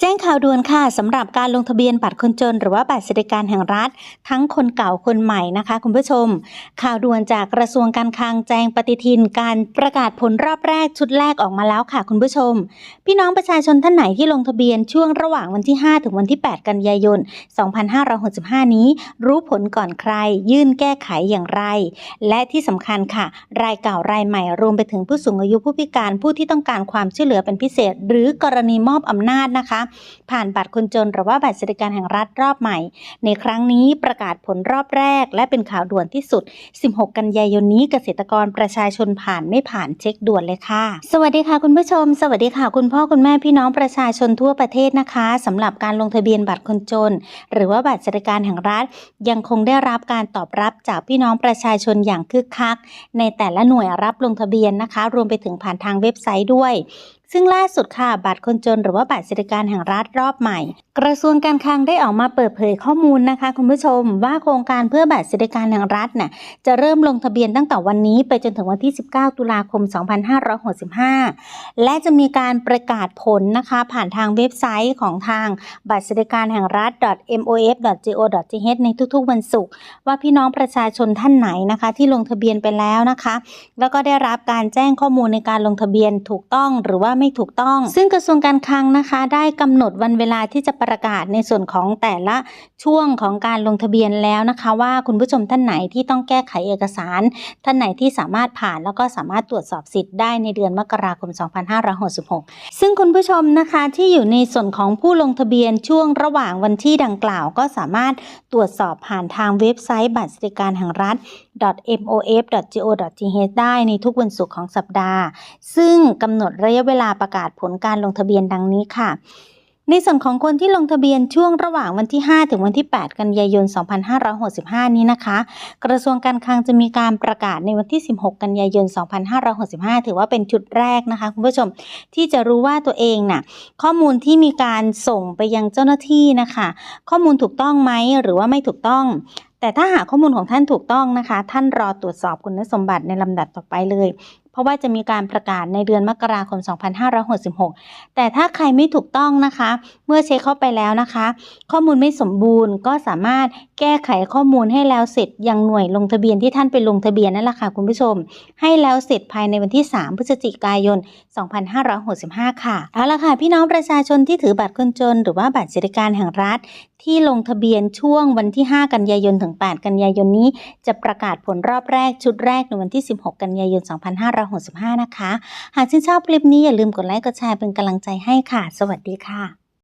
แจ้งข่าวด่วนค่ะสำหรับการลงทะเบียนบัตรคนจน หรือว่าบัตรสวัสดิการแห่งรัฐ ทั้งคนเก่าคนใหม่นะคะ คุณผู้ชม ข่าวด่วนจากกระทรวงการคลังแจ้งปฏิทินการประกาศผลรอบแรกชุดแรกออกมาแล้วค่ะ คุณผู้ชม พี่น้องประชาชนท่านไหนที่ลงทะเบียนช่วงระหว่างวันที่ 5 ถึงวันที่ 8 กันยายน 2565 นี้ รู้ผลก่อนใคร ยื่นแก้ไขอย่างไร และที่สำคัญค่ะ รายเก่ารายใหม่รวมไปถึงผู้สูงอายุผู้พิการผู้ที่ต้องการความช่วยเหลือเป็นพิเศษ หรือกรณีมอบอำนาจนะคะผ่านบัตรคนจนหรือว่าบัตรสวัสดิการแห่งรัฐรอบใหม่ ในครั้งนี้ประกาศผลรอบแรก และเป็นข่าวด่วนที่สุด 16 กันยายนนี้เกษตรกรประชาชนผ่านไม่ผ่านเช็คด่วนเลยค่ะ สวัสดีค่ะคุณผู้ชม สวัสดีค่ะคุณพ่อคุณแม่พี่น้องประชาชนทั่วประเทศนะคะสำหรับการลงทะเบียนบัตรคนจน หรือว่าบัตรสวัสดิการแห่งรัฐ ยังคงได้รับการตอบรับจากพี่น้องประชาชนอย่างคึกคัก ในแต่ละหน่วยรับลงทะเบียนนะคะ รวมไปถึงผ่านทางเว็บไซต์ด้วย ซึ่งล่าสุดค่ะบัตรคนจนหรือว่าบัตรสวัสดิการแห่งรัฐรอบใหม่ กระทรวงการคลังได้ออกมาเปิดเผยข้อมูลนะคะ คุณผู้ชมว่าโครงการเพื่อบัตรสวัสดิการแห่งรัฐน่ะจะเริ่มลงทะเบียนตั้งแต่วันนี้ไปจนถึงวันที่ 19 ตุลาคม 2565 และจะมีการประกาศผลนะคะ ผ่านทางเว็บไซต์ของทางบัตรสวัสดิการแห่งรัฐ mof.go.th ในทุกๆ วันศุกร์ว่าพี่น้องประชาชนท่านไหนนะคะ ที่ลงทะเบียนไปแล้วนะคะ แล้วก็ได้รับการแจ้งข้อมูลในการลงทะเบียนถูกต้องหรือว่าไม่ถูกต้อง ซึ่งกระทรวงการคลังนะคะ ได้กำหนดวันเวลาที่จะประกาศในส่วนของแต่ละช่วงของการลงทะเบียนแล้วนะคะ ว่าคุณผู้ชมท่านไหนที่ต้องแก้ไขเอกสาร ท่านไหนที่สามารถผ่านแล้วก็สามารถตรวจสอบสิทธิ์ได้ในเดือนมกราคม 2566 ซึ่งคุณผู้ชมนะคะที่อยู่ในส่วนของผู้ลงทะเบียนช่วงระหว่างวันที่ดังกล่าว ก็สามารถตรวจสอบผ่านทางเว็บไซต์บัตรสวัสดิการแห่งรัฐ mof.go.th ได้ในทุกวันศุกร์ของสัปดาห์ ซึ่งกำหนดระยะเวลาประกาศผลการลงทะเบียนดังนี้ค่ะ ในส่วนของคนที่ลงทะเบียนช่วงระหว่างวันที่ 5 ถึงวันที่ 8 กันยายน 2565 นี้นะคะ กระทรวงการคลังจะมีการประกาศในวันที่ 16 กันยายน 2565 ถือว่าเป็นชุดแรกนะคะ คุณผู้ชมที่จะรู้ว่าตัวเองน่ะข้อมูลที่มีการส่งไปยังเจ้าหน้าที่นะคะ ข้อมูลถูกต้องไหมหรือว่าไม่ถูกต้องแต่ถ้าหากข้อมูลของท่านถูกต้องนะคะ ท่านรอตรวจสอบคุณสมบัติในลำดับต่อไปเลยเพราะว่าจะมีการประกาศในเดือนมกราคม 2566 แต่ถ้าใครไม่ถูกต้องนะคะ เมื่อเช็คเข้าไปแล้วนะคะ ข้อมูลไม่สมบูรณ์ก็สามารถแก้ไขข้อมูลให้แล้วเสร็จยังหน่วยลงทะเบียนที่ท่านไปลงทะเบียนนั่นแหละค่ะคุณผู้ชม ให้แล้วเสร็จภายในวันที่ 3 พฤศจิกายน 2565 ค่ะเอาละค่ะ พี่น้องประชาชนที่ถือบัตรคนจน หรือว่าบัตรสวัสดิการแห่งรัฐที่ลงทะเบียนช่วงวันที่ 5 กันยายนถึง 8 กันยายนนี้ จะประกาศผลรอบแรกชุดแรกในวันที่ 16 กันยายน 256 2565 นะคะ หากชื่นชอบคลิปนี้อย่าลืมกดไลค์กดแชร์เป็นกำลังใจให้ค่ะ สวัสดีค่ะ